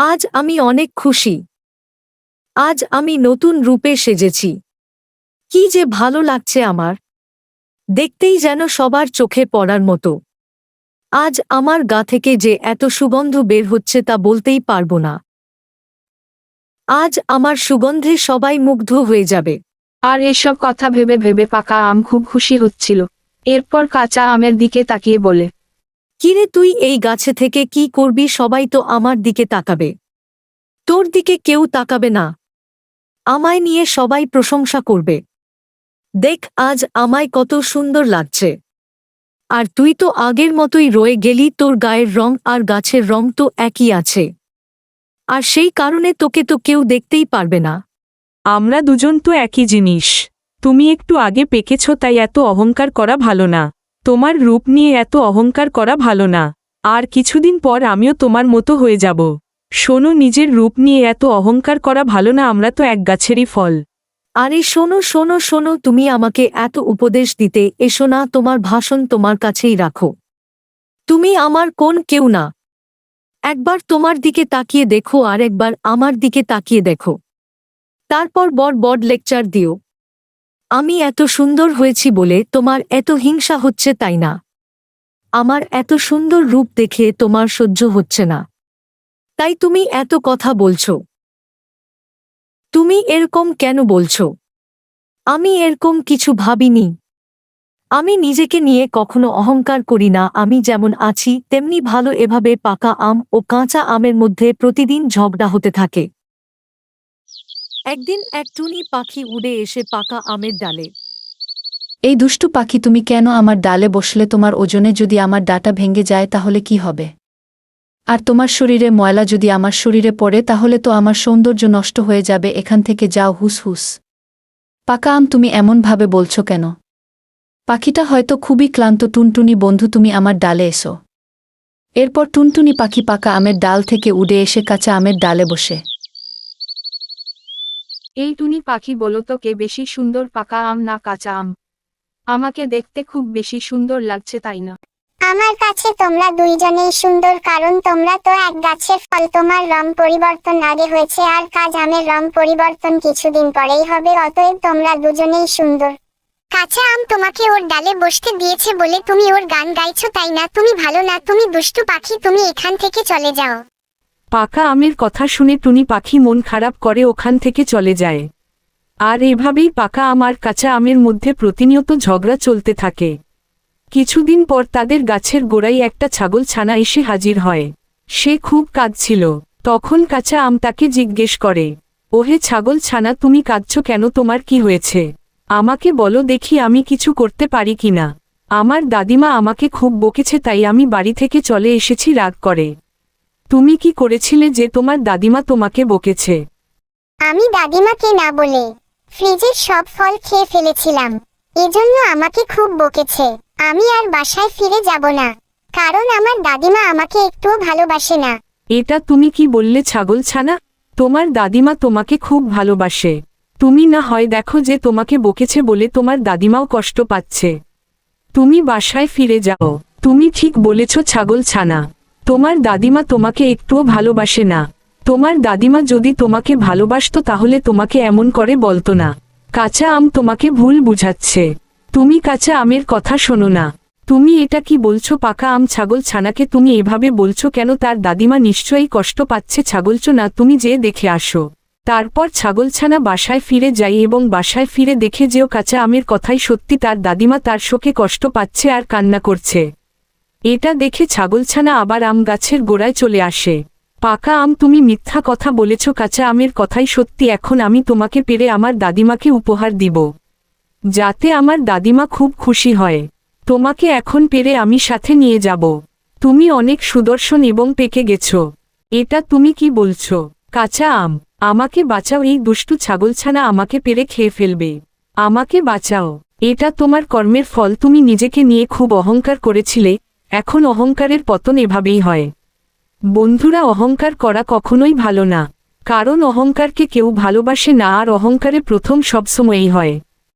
আজ আমি অনেক খুশি। আজ আমি নতুন রূপে সেজেছি। কি যে ভালো লাগছে আমার। দেখতেই যেন সবার চোখে পড়ার মতো। আজ আমার গা থেকে যে এত সুগন্ধ বের হচ্ছে তা বলতেই পারব না। আজ আমার সুগন্ধে সবাই মুগ্ধ হয়ে যাবে। আর এসব কথা ভেবে ভেবে পাকা আম খুব খুশি হচ্ছিল। এরপর কাঁচা আমের দিকে তাকিয়ে বলে কিরে তুই এই গাছে থেকে কি করবি? সবাই তো আমার দিকে তাকাবে। তোর দিকে কেউ তাকাবে না। আমায় নিয়ে সবাই প্রশংসা করবে। দেখ, আজ আমায় কত সুন্দর লাগছে। আর তুই তো আগের মতোই রয়ে গেলি, তোর গায়ের রং আর গাছের রং তো একই আছে। আর সেই কারণে তোকে তো কেউ দেখতেই পারবে না। আমরা দুজন তো একই জিনিস। তুমি একটু আগে পেকেছ, তাই এত অহংকার করা ভালো না। তোমার রূপ নিয়ে এত অহংকার করা ভালো না। আর কিছুদিন পর আমিও তোমার মতো হয়ে যাব। শোনো, নিজের রূপ নিয়ে এত অহংকার করা ভালো না, আমরা তো এক গাছেরই ফল। আরে শোনো শোনো শোনো, তুমি আমাকে এত উপদেশ দিতে, এসো না, তোমার ভাষণ তোমার কাছেই রাখো। তুমি আমার কোন কেউ না। একবার তোমার দিকে তাকিয়ে দেখো আর একবার আমার দিকে তাকিয়ে দেখো। তারপর বড় বড় লেকচার দিও। আমি এত সুন্দর হয়েছি বলে তোমার এত হিংসা হচ্ছে তাই না? আমার এত সুন্দর রূপ দেখে তোমার সহ্য হচ্ছে না। তাই তুমি এত কথা বলছো। তুমি এরকম কেন বলছো? আমি এরকম কিছু ভাবিনি। আমি নিজেকে নিয়ে কখনো অহংকার করি না, আমি যেমন আছি, তেমনি ভালো এভাবে পাকা আম ও কাঁচা আমের মধ্যে প্রতিদিন ঝগড়া হতে থাকে। একদিন এক টুনি পাখি উড়ে এসে পাকা আমের ডালে। এই দুষ্টু পাখি, তুমি কেন আমার ডালে বসলে তোমার ওজনে যদি আমার ডাটা ভেঙে যায় তাহলে কি হবে? আর তোমার শরীরে ময়লা যদি আমার শরীরে পড়ে তাহলে তো আমার সৌন্দর্য নষ্ট হয়ে যাবে, এখান থেকে যাও হুস হুস। পাকা আম তুমি এমনভাবে বলছো কেন? পাখিটা হয়তো খুবই ক্লান্ত, টুনটুনি বন্ধু, তুমি আমার ডালে এসো। এরপর টুনটুনি পাখি পাকা আমের ডাল থেকে উড়ে এসে কাঁচা আমের ডালে বসে। এই টুনি পাখি বলো তো কে বেশি সুন্দর পাকা আম না কাঁচা আম? আমাকে দেখতে খুব বেশি সুন্দর লাগছে, তাই না? আমার কাছে তোমরা দুইজনেই সুন্দর, কারণ তোমরা তো এক গাছের ফল, তোমার রং পরিবর্তন আগে হয়েছে আর কাজ আমের রং পরিবর্তন কিছুদিন পরেই হবে, অতএব তোমরা দুজনেই সুন্দর। কাঁচা আম তোমাকে ওর ডালে বসতে দিয়েছে বলে তুমি ওর গান গাইছো, তাই না? তুমি ভালো না, তুমি দুষ্টু পাখি, তুমি এখান থেকে চলে যাও। পাকা আমের কথা শুনে টুনি পাখি মন খারাপ করে ওখান থেকে চলে যায়। আর এভাবেই পাকা আম আর কাঁচা আমের মধ্যে প্রতিনিয়ত ঝগড়া চলতে থাকে। কিছুদিন পর তাদের গাছের গোড়ায় একটা ছাগল ছানা এসে হাজির হয়। সে খুব কাঁদছিল। তখন কাঁচা আম তাকে জিজ্ঞেস করে, ওহে ছাগল ছানা, তুমি কাঁদছ কেন? তোমার কি হয়েছে? আমাকে বলো দেখি আমি কিছু করতে পারি কিনা। আমার দাদিমা আমাকে খুব বকেছে, তাই আমি বাড়ি থেকে চলে এসেছি, রাগ করে। তুমি কি করেছিলে যে তোমার দাদিমা তোমাকে বকেছে? আমি দাদিমাকে না বলে ফ্রিজের সব ফল খেয়ে ফেলেছিলাম। এজন্য আমাকে খুব বকেছে। আমি আর বাসায় ফিরে যাব না কারণ আমার দাদিমা আমাকে একটুও ভালোবাসে না। এটা তুমি কি বললে ছাগল ছানা? তোমার দাদিমা তোমাকে খুব ভালোবাসে। তুমি না হয় দেখো যে তোমাকে বকেছে বলে তোমার দাদিমাও কষ্ট পাচ্ছে। তুমি বাসায় ফিরে যাও। তুমি ঠিক বলেছ ছাগল ছানা। তোমার দাদিমা তোমাকে একটুও ভালোবাসে না। তোমার দাদিমা যদি তোমাকে ভালোবাসত তাহলে তোমাকে এমন করে বলতো না। কাঁচা আম তোমাকে ভুল বুঝাচ্ছে। তুমি কাঁচা আমের কথা শোনো না। তুমি এটা কি বলছো, পাকা আম ছাগল ছানাকে তুমি এভাবে বলছো কেন? তার দাদিমা নিশ্চয়ই কষ্ট পাচ্ছে ছাগলচ না, তুমি যে দেখে আসো। তারপর ছাগলছানা বাসায় ফিরে যাই এবং বাসায় ফিরে দেখে যেও কাঁচা আমের কথাই সত্যি, তার দাদিমা তার শোকে কষ্ট পাচ্ছে আর কান্না করছে। এটা দেখে ছাগলছানা আবার আম গাছের গোড়ায় চলে আসে। পাকা আম তুমি মিথ্যা কথা বলেছ, কাঁচা আমের কথাই সত্যি, এখন আমি তোমাকে পেরে আমার দাদিমাকে উপহার দিব। যাতে আমার দাদিমা খুব খুশি হয়। তোমাকে এখন পেরে আমি সাথে নিয়ে যাব। তুমি অনেক সুদর্শন এবং পেকে গেছ। এটা তুমি কি বলছো? কাঁচা আম, আমাকে বাঁচাও, এই দুষ্টু ছাগলছানা আমাকে পেরে খেয়ে ফেলবে। আমাকে বাঁচাও, এটা তোমার কর্মের ফল, তুমি নিজেকে নিয়ে খুব অহংকার করেছিলে এখন অহংকারের পতন এভাবেই হয়। বন্ধুরা, অহংকার করা কখনোই ভালো না। কারণ অহংকারকে কেউ ভালোবাসে না, আর অহংকারে প্রথম সবসময়ই হয়।